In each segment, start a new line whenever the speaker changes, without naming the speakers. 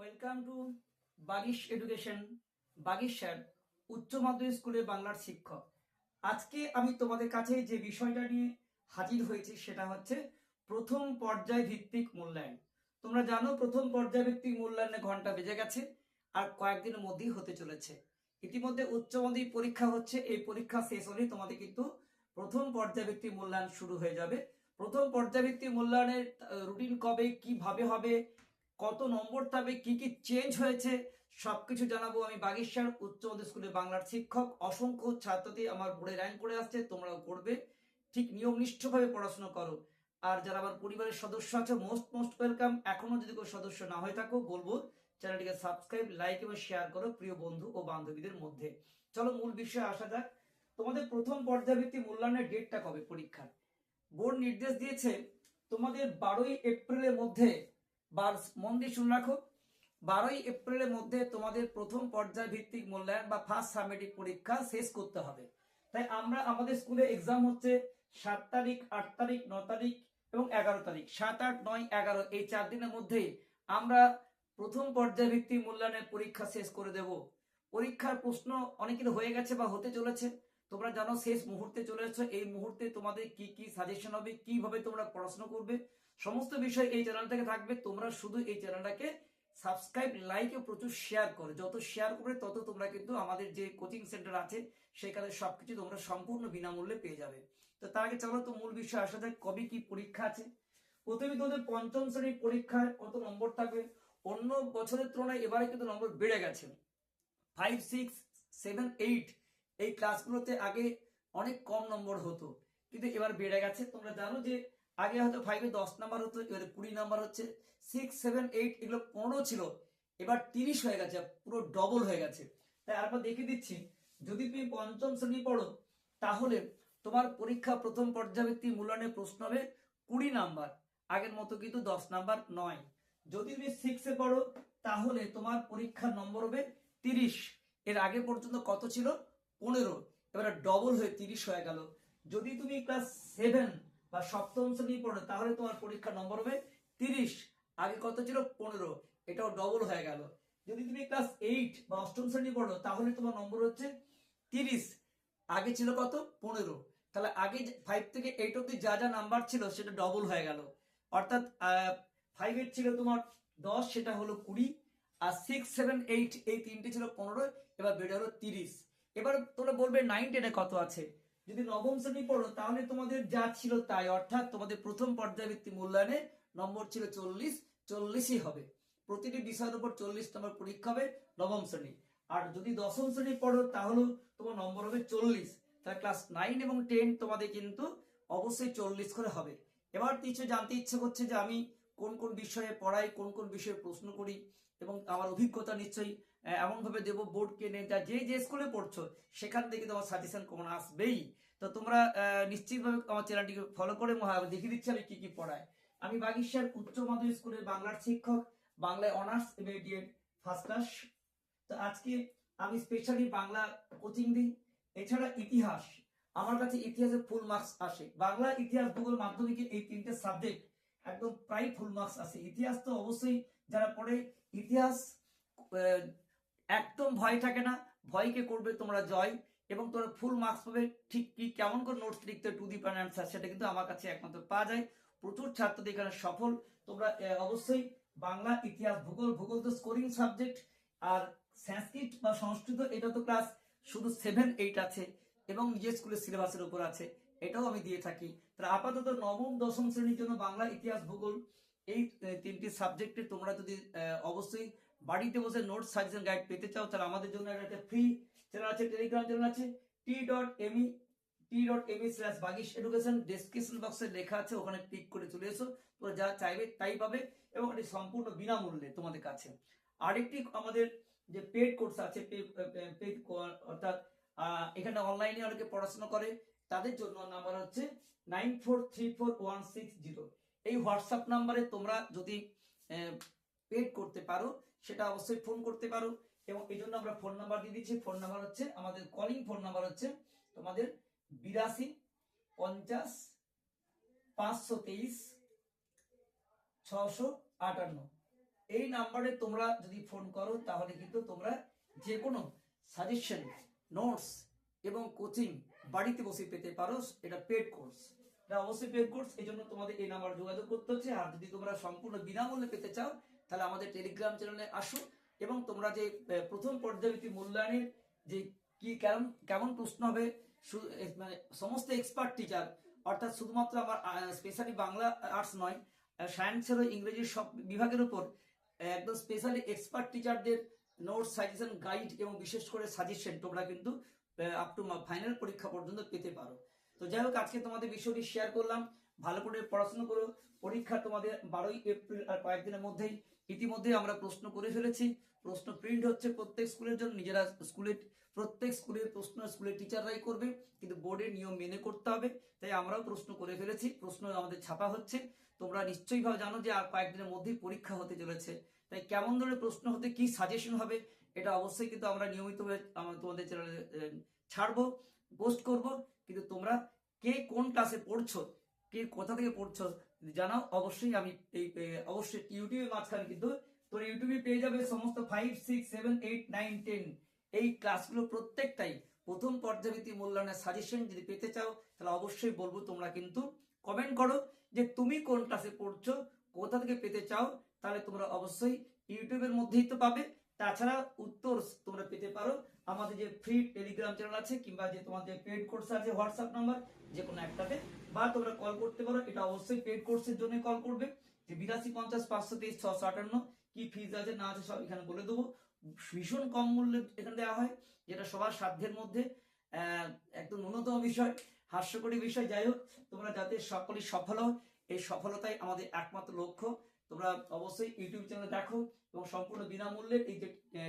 Welcome to Bagish education Bagish sir উচ্চ মাধ্যমিক স্কুলে বাংলার শিক্ষক। আজকে আমি তোমাদের কাছে যে বিষয়টা নিয়ে হাজির হয়েছি সেটা হচ্ছে প্রথম পর্যায় ভিত্তিক মূল্যায়ন। তোমরা জানো প্রথম পর্যায় ভিত্তিক মূল্যায়নে ঘণ্টা বেজে গেছে আর কয়েকদিনের মধ্যেই হতে চলেছে। ইতিমধ্যে উচ্চ মাধ্যমিক পরীক্ষা হচ্ছে, এই পরীক্ষা শেষ হলেই তোমাদের কিন্তু প্রথম পর্যায়ভিত্তিক মূল্যায়ন শুরু হয়ে যাবে। প্রথম পর্যায়ভিত্তিক মূল্যায়নের রুটিন কবে, কীভাবে হবে কত নম্বর পাবে কি কি চেঞ্জ হয়েছে, সবকিছু জানাব আমি বাগেশ্বর উচ্চ স্কুলে বাংলার শিক্ষক, অসংখ্য ছাত্রদের আমার বোর্ডে র্যাঙ্ক করে আসছে, তোমরাও করবে, ঠিক নিয়ম নিয়মনিষ্ঠভাবে পড়াশোনা করো। আর যারা আমার পরিবারের সদস্য আছে মোস্ট মোস্ট ওয়েলকাম এখনও যদি কোনো সদস্য না হয়ে থাকো, বলব চ্যানেলটিকে সাবস্ক্রাইব লাইক এবং শেয়ার করো প্রিয় বন্ধু ও বান্ধবীদের মধ্যে। চলো মূল বিষয়ে আসা যাক। তোমাদের প্রথম পর্যায়ভিত্তিক মূল্যায়নের ডেটটা কবে? পরীক্ষার। বোর্ড নির্দেশ দিয়েছে তোমাদের বারোই এপ্রিলের মধ্যে বার মন দিয়ে শুনে রাখো। বারোই এপ্রিলের মধ্যে তোমাদের প্রথম পর্যায় ভিত্তিক মূল্যায়ন বা ফার্স্ট সামেটিক পরীক্ষা শেষ করতে হবে। তাই আমরা আমাদের স্কুলে এক্সাম হচ্ছে সাত তারিখ, আট তারিখ, ন তারিখ এবং এগারো তারিখ। সাত, আট, নয়, এগারো এই চার দিনের মধ্যেই আমরা প্রথম পর্যায় ভিত্তিক মূল্যায়নের পরীক্ষা শেষ করে দেব। পরীক্ষার প্রশ্ন অনেকের হয়ে গেছে বা হতে চলেছে। তোমরা জানো শেষ মুহূর্তে চলে এসেছ। এই মুহূর্তে তোমাদের কি কি সাজেশন হবে, কীভাবে তোমরা পড়াশোনা করবে, সমস্ত বিষয় এই চ্যানেলটাকে থাকবে। তোমরা শুধু এই চ্যানেলটাকে সাবস্ক্রাইব লাইক প্রচুর শেয়ার করে। যত শেয়ার করবে, তত তোমরা কিন্তু আমাদের যে কোচিং সেন্টার আছে, সেখানে সবকিছু তোমরা সম্পূর্ণ বিনামূল্যে পেয়ে যাবে। তো তার আগে চলো তো মূল বিষয় আসা যায় কবে কি পরীক্ষা আছে। প্রথমে তোমাদের পঞ্চম শ্রেণির পরীক্ষায় কত নম্বর থাকবে? অন্য বছরের তুলনায় এবারে কিন্তু নম্বর বেড়ে গেছে। ফাইভ সিক্স সেভেন এইট এই ক্লাসগুলোতে আগে অনেক কম নম্বর হতো। কিন্তু এবার বেড়ে গেছে। তোমরা জানো যে আগে হয়তো ফাইভে দশ নাম্বার হতো, এবারে কুড়ি নাম্বার হচ্ছে। সিক্স সেভেন এইট এগুলো পনেরো ছিল। এবার তিরিশ হয়ে গেছে, পুরো ডবল হয়ে গেছে। তাই আরেকবার দেখিয়ে দিচ্ছি, যদি তুমি পঞ্চম শ্রেণি পড়ো, তাহলে তোমার পরীক্ষা প্রথম পর্যাবৃত্তি মূল্যায়নের প্রশ্ন হবে কুড়ি নাম্বার। আগের মতো কিন্তু দশ নাম্বার নয়। যদি তুমি সিক্সে পড়ো, তাহলে তোমার পরীক্ষার নম্বর হবে তিরিশ। এর আগে পর্যন্ত কত ছিল? পনেরো, এবারে ডবল হয়ে তিরিশ হয়ে গেল। যদি তুমি ক্লাস সেভেন বা সপ্তম শ্রেণি পড়ো, তাহলে তোমার পরীক্ষার নম্বর হবে তিরিশ। আগে কত ছিল? পনেরো। এটাও ডবল হয়ে গেল। যদি তুমি ক্লাস এইট বা অষ্টম শ্রেণি পড়ো, তাহলে তোমার নম্বর হচ্ছে তিরিশ। আগে ছিল কত? পনেরো। তাহলে আগে ফাইভ থেকে এইট অব্দি যা যা নাম্বার ছিল, সেটা ডবল হয়ে গেল। অর্থাৎ ফাইভ এইট ছিল তোমার দশ, সেটা হলো কুড়ি। আর সিক্স সেভেন এইট এই তিনটে ছিল পনেরো। এবার বেড়ে হলো তিরিশ। এবার তোমরা বলবে নাইন টেনে কত আছে? যদি নবম শ্রেণি পড়ো, তাহলে তোমাদের যা ছিল তাই। অর্থাৎ তোমাদের প্রথম পর্যায়ভিত্তিক মূল্যায়নে নম্বর ছিল চল্লিশ, চল্লিশই হবে। প্রতিটি বিষয়ের উপর চল্লিশ নম্বর পরীক্ষা হবে নবম শ্রেণি। আর যদি দশম শ্রেণি পড়ো তাহলে তোমার নম্বর হবে চল্লিশ। তাহলে ক্লাস নাইন এবং টেন তোমাদের কিন্তু অবশ্যই চল্লিশ করে হবে। এবার কিছু জানতে ইচ্ছে করছে যে আমি কোন কোন বিষয়ে পড়াই, কোন কোন বিষয়ে প্রশ্ন করি এবং আমার অভিজ্ঞতা নিশ্চয়ই এমনভাবে দেবো বোর্ডকে নিয়ে যা, যে যে স্কুলে পড়ছো, সেখান থেকে তোমার সাজেশন কমন আসবেই। তো তোমরা নিশ্চিতভাবে আমার চ্যানেলটিকে ফলো করে দেখিয়ে দিচ্ছি আমি কি কি পড়াই। আমি বাগিশার উচ্চ মাধ্যমিক স্কুলের বাংলার শিক্ষক, বাংলায় অনার্স ইমিডিয়েট ফার্স্ট ক্লাস তো আজকে আমি স্পেশালি বাংলা কোচিং দিই, এছাড়া ইতিহাস। আমার কাছে ইতিহাসে ফুল মার্কস আসে। বাংলা ইতিহাস ভূগোল মাধ্যমিকে এই তিনটে সাবজেক্ট একদম প্রায় ফুল মার্কস আসে ইতিহাস তো অবশ্যই যারা পড়ে, ইতিহাস একদম ভয় থাকে না। ভয়কে করবে তোমরা জয় এবং তোমরা ফুল মার্কস পাবে। ঠিক কি কেমন করে নোটস লিখতে টু দি প্যান অ্যান্সার সেটা কিন্তু আমার কাছে একমাত্র পাওয়া যায়। প্রচুর ছাত্রদের এখানে সফল। তোমরা অবশ্যই বাংলা ইতিহাস ভূগোল ভূগোল তো স্কোরিং সাবজেক্ট আর সংস্কৃত বা সংস্কৃত এটা তো ক্লাস শুধু সেভেন এইট আছে এবং নিজের স্কুলের সিলেবাসের উপর আছে। এটাও আমি দিয়ে থাকি। আপাতত নবম, দশম শ্রেণির জন্য বাংলা ইতিহাস ভূগোল এই তিনটি সাবজেক্টে তোমরা যদি অবশ্যই বাড়িতে বসে নোট সাজেশন গাইড পেতে চাও, তাহলে আমাদের জন্য একটা ফ্রি চ্যানেল আছে টেলিগ্রাম চ্যানেল আছে T dot ME T dot ME slash Bagish education description বক্সে লেখা আছে, ওখানে ক্লিক করে চলে এসো, তোমরা যা চাইবে তাই পাবে এবং এটি সম্পূর্ণ বিনামূল্যে তোমাদের কাছে। আরেকটি আমাদের যে পেড কোর্স আছে পেড অর্থাৎ এখানে অনলাইনে অনেকে পড়াশোনা করে তাদের জন্য নাম্বার হচ্ছে nine four three four one six zero এই হোয়াটসঅ্যাপ নাম্বারে তোমরা যদি পেড করতে পারো, সেটা অবশ্যই ফোন করতে পারো এবং এই জন্য আমরা ফোন নাম্বার দিয়ে দিচ্ছি। ফোন নাম্বার হচ্ছে, আমাদের কলিং ফোন নাম্বার হচ্ছে তোমাদের বিরাশি, পঞ্চাশ, পাঁচশো তেইশ ছশো আটান্ন। এই নাম্বারে তোমরা যদি ফোন করো, তাহলে কিন্তু তোমরা যে কোনো সাজেশন নোটস এবং কোচিং বাড়িতে বসে পেতে পারো, এটা পেড কোর্স এটা অবশ্যই পেড কোর্স এই জন্য তোমাদের এই নাম্বার যোগাযোগ করতে হচ্ছে। আর যদি তোমরা সম্পূর্ণ বিনামূল্যে পেতে চাও, তাহলে আমাদের টেলিগ্রাম চ্যানেলে আসো এবং তোমরা যে প্রথম পর্যায়বৃত্তি মূল্যায়নের যে কি কেমন কেমন প্রশ্ন হবে মানে সমস্ত এক্সপার্ট টিচার অর্থাৎ শুধুমাত্র আমার স্পেশালি বাংলা আর্টস নয় সায়েন্সেরও ইংরেজির সব বিভাগের উপর একদম স্পেশালি এক্সপার্ট টিচারদের নোটস সাজেশন গাইড এবং বিশেষ করে সাজেশন তোমরা কিন্তু আপ টু ফাইনাল পরীক্ষা পর্যন্ত পেতে পারো। তো যাই হোক, আজকে তোমাদের বিষয়টি শেয়ার করলাম। ভালো করে পড়াশোনা করো। পরীক্ষা তোমাদের বারোই এপ্রিল আর কয়েকদিনের মধ্যেই। ইতিমধ্যে আমরা প্রশ্ন করে ফেলেছি। প্রশ্ন প্রিন্ট হচ্ছে প্রত্যেক স্কুলের জন্য। নিজেরা স্কুলের প্রত্যেক স্কুলের প্রশ্ন স্কুলের টিচাররাই করবে। কিন্তু বোর্ডের নিয়ম মেনে করতে হবে। তাই আমরাও প্রশ্ন করে ফেলেছি। প্রশ্ন আমাদের ছাপা হচ্ছে। তোমরা নিশ্চয়ই ভাবে জানো যে আর কয়েকদিনের মধ্যেই পরীক্ষা হতে চলেছে। তাই কেমন ধরনের প্রশ্ন হতে, কি সাজেশন হবে এটা অবশ্যই কিন্তু আমরা নিয়মিতভাবে তোমাদের চ্যানেলে ছাড়বো পোস্ট করব। কিন্তু তোমরা কে কোন ক্লাসে পড়ছো, কে কোথা থেকে পড়ছো জানাও। অবশ্যই আমি এই অবশ্যই ইউটিউবের মাঝখানে কিন্তু তোর ইউটিউবে পেয়ে যাবে সমস্ত five six seven eight nine ten এই ক্লাসগুলো প্রত্যেকটাই প্রথম পর্যাবৃত্তি মূল্যায়নের সাজেশন যদি পেতে চাও, তাহলে অবশ্যই বলব তোমরা কিন্তু কমেন্ট করো যে তুমি কোন ক্লাসে পড়ছো, কোথা থেকে পেতে চাও, তাহলে তোমরা অবশ্যই ইউটিউবের মধ্যেই তো পাবে। তাছাড়া উত্তর তোমরা পেতে পারো। আমাদের যে ফ্রি টেলিগ্রাম চ্যানেল আছে কিংবা যে তোমাদের পেড কোর্স আছে হোয়াটসঅ্যাপ নাম্বার যে কোনো একটাতে, বা তোমরা কল করতে পারো। এটা অবশ্যই পেড কোর্সের জন্য কল করবে। যে বিরাশি, পঞ্চাশ, পাঁচশো, তেইশ, ছশো, আটান্ন, কি ফিজ আছে, না আছে, সব এখানে বলে দেবো। ভীষণ কম মূল্যে এখানে দেওয়া হয়, যেটা সবার সাধ্যের মধ্যে একদম ন্যূনতম বিষয়, হাস্যকরী বিষয়। যাই হোক, তোমরা যাতে সকলেই সফল হও, এই সফলতাই আমাদের একমাত্র লক্ষ্য। তোমরা অবশ্যই ইউটিউব চ্যানেল দেখো এবং সম্পূর্ণ বিনামূল্যে এই যে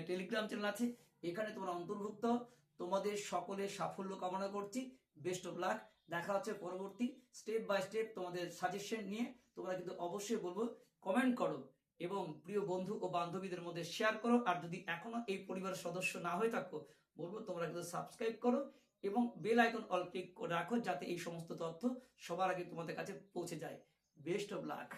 টেলিগ্রাম চ্যানেল আছে, এখানে তোমরা অন্তর্ভুক্ত। তোমাদের সকলের সাফল্য কামনা করছি। Best of luck. দেখা হচ্ছে পরবর্তী স্টেপ বাই স্টেপ তোমাদের সাজেশন নিয়ে। তোমরা কিন্তু অবশ্যই বলব, কমেন্ট করো এবং প্রিয় বন্ধু ও বান্ধবীদের মধ্যে শেয়ার করো। আর যদি এখনও এই পরিবারের সদস্য না হয়ে থাকো, বলব তোমরা কিন্তু সাবস্ক্রাইব করো এবং বেল আইকন অল ক্লিক করে রাখো যাতে এই সমস্ত তথ্য সবার আগে তোমাদের কাছে পৌঁছে যায়। Best of luck.